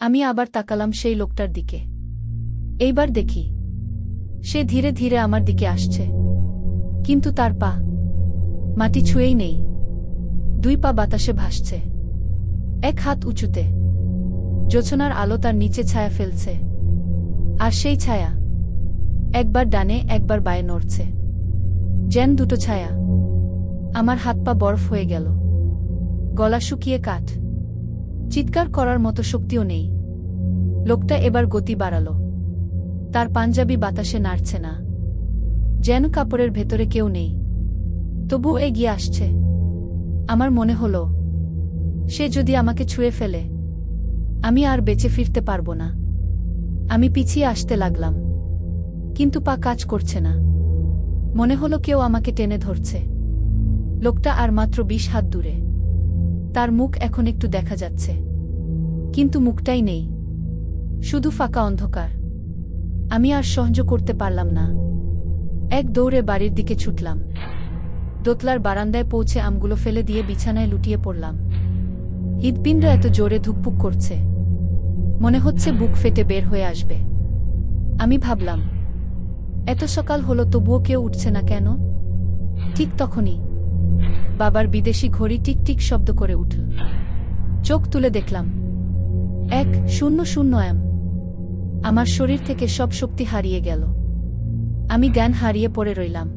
আমি আবার তাকালাম সেই লোকটার দিকে। এইবার দেখি, সে ধীরে ধীরে আমার দিকে আসছে। কিন্তু তার পা, মাটি ছুঁয়েই নেই। দুই পা বাতাসে ভাসছে। এক হাত উঁচুতে। জোছনার আলো তার নিচে ছায়া ফেলছে। আর সেই ছায়া, একবার ডানে, একবার বায়ে নড়ছে। যেন দুটো ছায়া। আমার হাত পা বরফ হয়ে গেল। গলা শুকিয়ে কাঠ। চিৎকার করার মতো শক্তিও নেই। লোকটা এবার গতি বাড়ালো। তার পাঞ্জাবি বাতাসে নাড়ছে না। যেন কাপড়ের ভেতরে কেউ নেই। তবুও এগিয়ে আসছে। আমার মনে হল, সে যদি আমাকে ছুঁয়ে ফেলে, আমি আর বেঁচে ফিরতে পারব না। আমি পিছিয়ে আসতে লাগলাম। কিন্তু পা কাজ করছে না। মনে হলো কেউ আমাকে টেনে ধরছে। লোকটা আর মাত্র বিশ হাত দূরে। তার মুখ এখন একটু দেখা যাচ্ছে। কিন্তু মুখটাই নেই। শুধু ফাঁকা অন্ধকার। আমি আর সহ্য করতে পারলাম না। এক দৌড়ে বাড়ির দিকে ছুটলাম। দোতলার বারান্দায় পৌঁছে আমগুলো ফেলে দিয়ে বিছানায় লুটিয়ে পড়লাম। হৃদপিণ্ড এত জোরে ধুকপুক করছে। মনে হচ্ছে বুক ফেটে বের হয়ে আসবে। আমি ভাবলাম, এত সকাল হলো তবুও কেউ উঠছে না কেন? ঠিক তখনই বাবার বিদেশি ঘড়ি টিকটিক শব্দ করে উঠল। চোখ তুলে দেখলাম। এক শূন্য শূন্য এম আমার শরীর থেকে সব শক্তি হারিয়ে গেল। আমি জ্ঞান হারিয়ে পড়ে রইলাম।